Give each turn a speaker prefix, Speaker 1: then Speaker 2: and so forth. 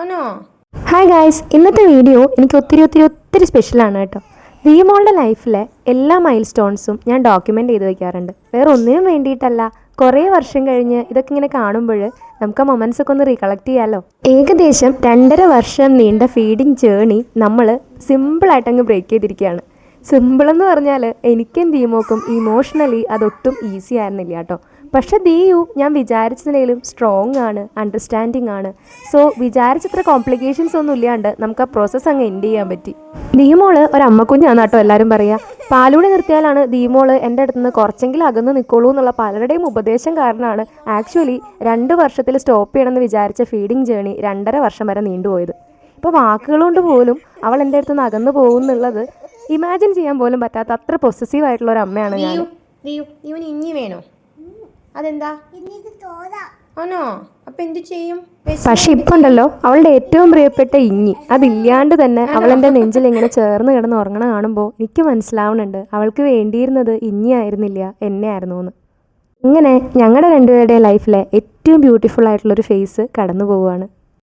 Speaker 1: ആണോ? Hi guys ഇന്നത്തെ video എനിക്ക് ഒത്തിരി ഒത്തിരി ഒത്തിരി സ്പെഷ്യലാണ് കേട്ടോ. ദീമോളുടെ ലൈഫിലെ എല്ലാ മൈൽ സ്റ്റോൺസും ഞാൻ ഡോക്യുമെന്റ് ചെയ്ത് വെക്കാറുണ്ട്. വേറെ ഒന്നിനും വേണ്ടിയിട്ടല്ല. കുറേ വർഷം കഴിഞ്ഞ് ഇതൊക്കെ ഇങ്ങനെ കാണുമ്പോൾ നമുക്ക് ആ മൊമെൻസൊക്കെ ഒന്ന് റീകളക്ട് ചെയ്യാമല്ലോ ഏകദേശം രണ്ടര വർഷം നീണ്ട ഫീഡിങ് ജേണി നമ്മൾ സിമ്പിളായിട്ട് അങ്ങ് ബ്രേക്ക് ചെയ്തിരിക്കുകയാണ്. സിമ്പിൾ എന്ന് പറഞ്ഞാൽ എനിക്കും ദീമോക്കും ഇമോഷണലി അതൊട്ടും ഈസി ആയിരുന്നില്ല കേട്ടോ. പക്ഷെ ദീയു ഞാൻ വിചാരിച്ചതിനേലും സ്ട്രോങ് ആണ് അണ്ടർസ്റ്റാൻഡിങ് ആണ്. സോ വിചാരിച്ചത്ര കോംപ്ലിക്കേഷൻസ് ഒന്നും ഇല്ലാണ്ട് നമുക്ക് ആ പ്രോസസ്സ് അങ്ങ് എൻഡ് ചെയ്യാൻ പറ്റി. ദീമോൾ ഒരു അമ്മക്കുഞ്ഞാണ് കേട്ടോ എല്ലാവരും പറയുക പാലൂടെ നിർത്തിയാലാണ് ദീമോൾ എന്റെ അടുത്ത് നിന്ന് കുറച്ചെങ്കിലും അകന്ന് നിൽക്കുള്ളൂ എന്നുള്ള പലരുടെയും ഉപദേശം കാരണമാണ് ആക്ച്വലി രണ്ട് വർഷത്തിൽ സ്റ്റോപ്പ് ചെയ്യണമെന്ന് വിചാരിച്ച ഫീഡിങ് ജേണി രണ്ടര വർഷം വരെ നീണ്ടുപോയത്. ഇപ്പോൾ വാക്കുകൾ കൊണ്ട് പോലും അവൾ എന്റെ അടുത്ത് നിന്ന് അകന്നു പോകും എന്നുള്ളത് ഇമാജിൻ ചെയ്യാൻ പോലും പറ്റാത്ത അത്ര പൊസസീവ് ആയിട്ടുള്ള ഒരു അമ്മയാണ് ഞാൻ.
Speaker 2: ഇവന് ഇഞ്ഞി വേണോ? അതെന്താ? ആണോ? അപ്പൊ എന്ത് ചെയ്യും?
Speaker 1: പക്ഷെ ഇപ്പൊ ഉണ്ടല്ലോ അവളുടെ ഏറ്റവും പ്രിയപ്പെട്ട ഇഞ്ഞി. അതില്ലാണ്ട് തന്നെ അവൾ എന്റെ നെഞ്ചിൽ ഇങ്ങനെ ചേർന്ന് കിടന്ന് ഉറങ്ങണ കാണുമ്പോൾ എനിക്ക് മനസ്സിലാവുന്നുണ്ട് അവൾക്ക് വേണ്ടിയിരുന്നത് ഇഞ്ഞി ആയിരുന്നില്ല എന്നെ ആയിരുന്നു എന്ന്. ഇങ്ങനെ ഞങ്ങളുടെ രണ്ടുപേരുടെ ലൈഫിലെ ഏറ്റവും ബ്യൂട്ടിഫുൾ ആയിട്ടുള്ള ഒരു ഫേസ് കടന്നു പോവുകയാണ്